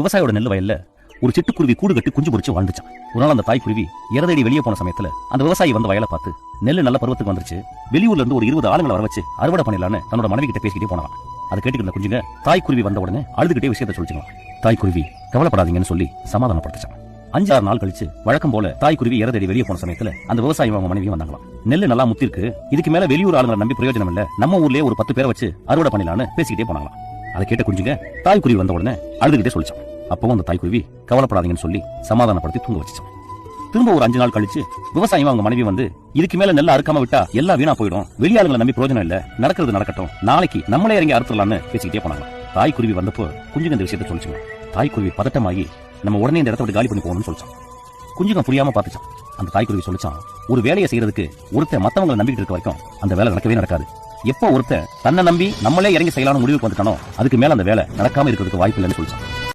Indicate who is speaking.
Speaker 1: விவசாயியோட நெல் வயல்ல ஒரு சிட்டுக்குருவி கூடு கட்டி குஞ்சு பொறிச்சு வாழ்ந்துச்சான். ஒரு நாள் அந்த தாய்க்குருவி இறதடி வெளியே போன சமயத்துல அந்த விவசாயி வந்த வயலை பார்த்து நெல் நல்ல பருவத்துக்கு வந்துருச்சு. வெளியூர்ல இருந்து ஒரு இருபது ஆளுங்களை வர வச்சு அறுவடை பண்ணிடலான்னு தன்னோட மனைவி கிட்ட பேசிக்கிட்டே போனான் அதை கேட்டுக்கிற குஞ்சுங்க தாய்க்குருவி வந்த உடனே அழுதுகிட்டே விஷயத்த சொல்லிச்சுக்கலாம் தாய்க்குருவி கவலைப்படாதீங்கன்னு சொல்லி சமாதானப்படுத்துச்சான். அஞ்சாறு நாள் கழிச்சு வழக்கம் போல தாய்க்குருவி இறதடி வெளியே போன சமயத்துல அந்த விவசாயி அவங்க மனைவியும் வந்தாங்களாம். நெல் நல்லா முத்திருக்கு இதுக்கு மேல வெளியூர் ஆளுங்களை நம்பி பிரயோஜனம் இல்ல நம்ம ஊர்லயே ஒரு பத்து பேரை வச்சு அறுவடை பண்ணலான்னு பேசிக்கிட்டே போனாங்களாம். அதை கேட்ட குஞ்சுங்க தாய்க்குருவி வந்த உடனே அழுதுகிட்டே சொல்லிச்சான். அப்பவும் அந்த தாய்க்குருவி கவலைப்படாதீங்கன்னு சொல்லி சமாதானப்படுத்தி தூங்க வச்சுச்சான். திரும்ப ஒரு அஞ்சு நாள் கழிச்சு விவசாயம் அவங்க மனைவி வந்து இதுக்கு மேல நெல்லை அறுக்காம விட்டா எல்லாம் வீணா போயிடும். வெளியாளுங்களை நம்பி பிரயோஜனம் இல்ல. நடக்கிறது நடக்கட்டும். நாளைக்கு நம்மளே இறங்கி அறுத்துடலாம்னு பேசிக்கிட்டே போனாங்க. தாய்க்குருவி வந்தப்போ குஞ்சுங்க இந்த விஷயத்த சொல்லிச்சுங்க. தாய்க்குருவி பதட்டமாகி நம்ம உடனே இந்த இடத்த விட்டு காலி பண்ணி போகணும்னு சொல்லிச்சான். குஞ்சுங்க புரியாம பாத்துச்சான் அந்த தாய்க்குருவி சொல்லிச்சான் ஒரு வேலையை செய்யறதுக்கு ஒருத்தன் மத்தவங்களை நம்பிக்கிட்டு இருக்க வரைக்கும் அந்த வேலை நடக்கவே நடக்காது. எப்போ ஒருத்தன் தன்னை நம்பி நம்மளே இறங்கி செய்யலாம்னு முடிவுக்கு வந்துட்டானோ அதுக்கு மேல அந்த வேலை நடக்காம இருக்கிறதுக்கு வாய்ப்பு இல்லைன்னு சொல்லிச்சான்.